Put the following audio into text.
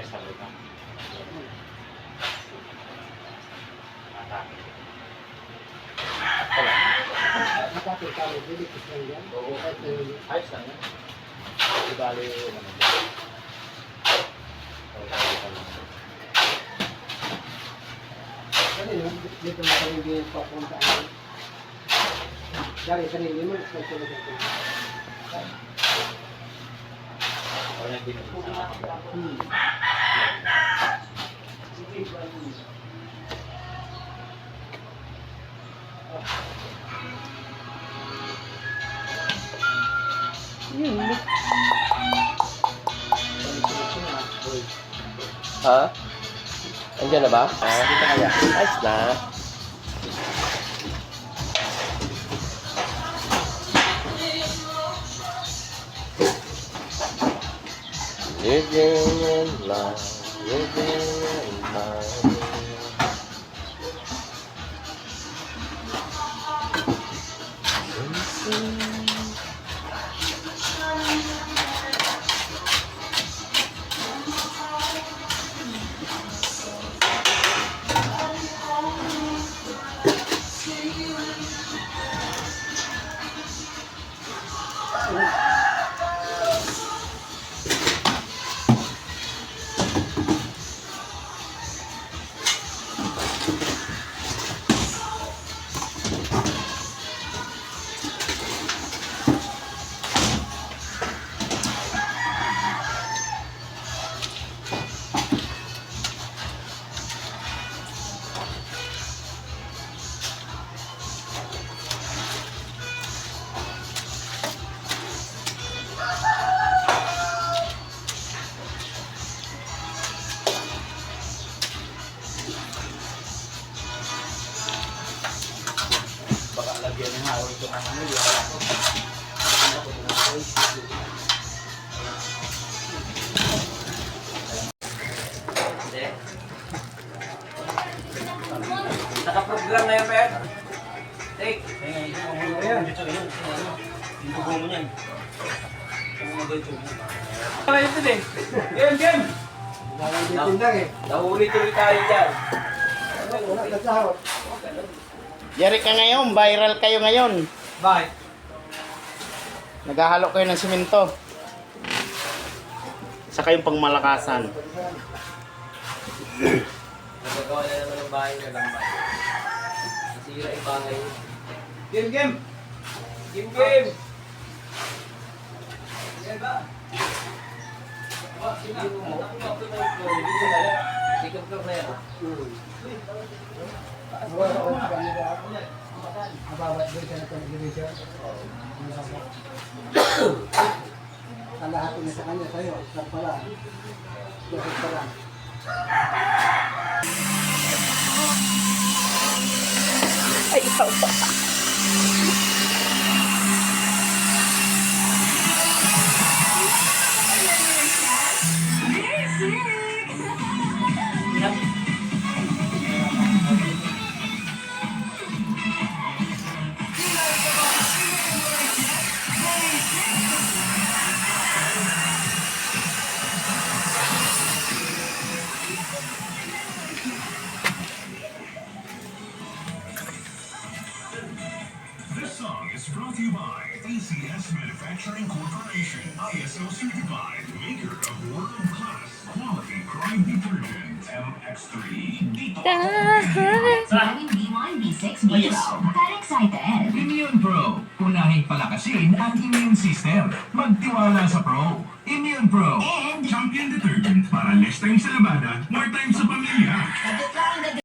tayo sa loob. Atake. Wala. Nakapit ka mo, bilikis lang yan. Oo. Yun. Ayos lang yan. Di bali, ano ba? Lang. Kanina, dito na kami din papunta ang Dari kanina mo, sa sunod natin. Wala din Yun. Ha? Andiyan na ba? Kaya. Ayos na. Living in life, living in life. Ng ano yun. Nakaprogram na yan, Pet. Take. Ayan. Yun. Yung tubo mo niyan. Mo. Wala ito din. Game, game. Eh. Nahuli-tuloy tayo dyan. Wala na sahod. Yari ka ngayon, viral kayo ngayon. Bye. Naghahalo kayo ng simento. Sa kayong pangmalakasan. Nagagawa na naman ng bahay na lang ba? Nasira yung bahay. Game, game! Game, game! Game ba? Oh. Second floor na yan. Sa. Ababat doon ka na ito nag-research. Kalahati na sa kanya sa'yo. Sa pala. Bakit pala? Ay, ikaw pa. This ACS Manufacturing Corporation, ISO certified, maker of world-class quality crime detergent, MX3. Dito. Vitamin B1, B6, B12. Ka-excited. Immune Pro. Unahing palakasin ang immune system. Magtiwala sa Pro. Immune Pro. And- Champion detergent para less time sa labanan, more time sa pamilya.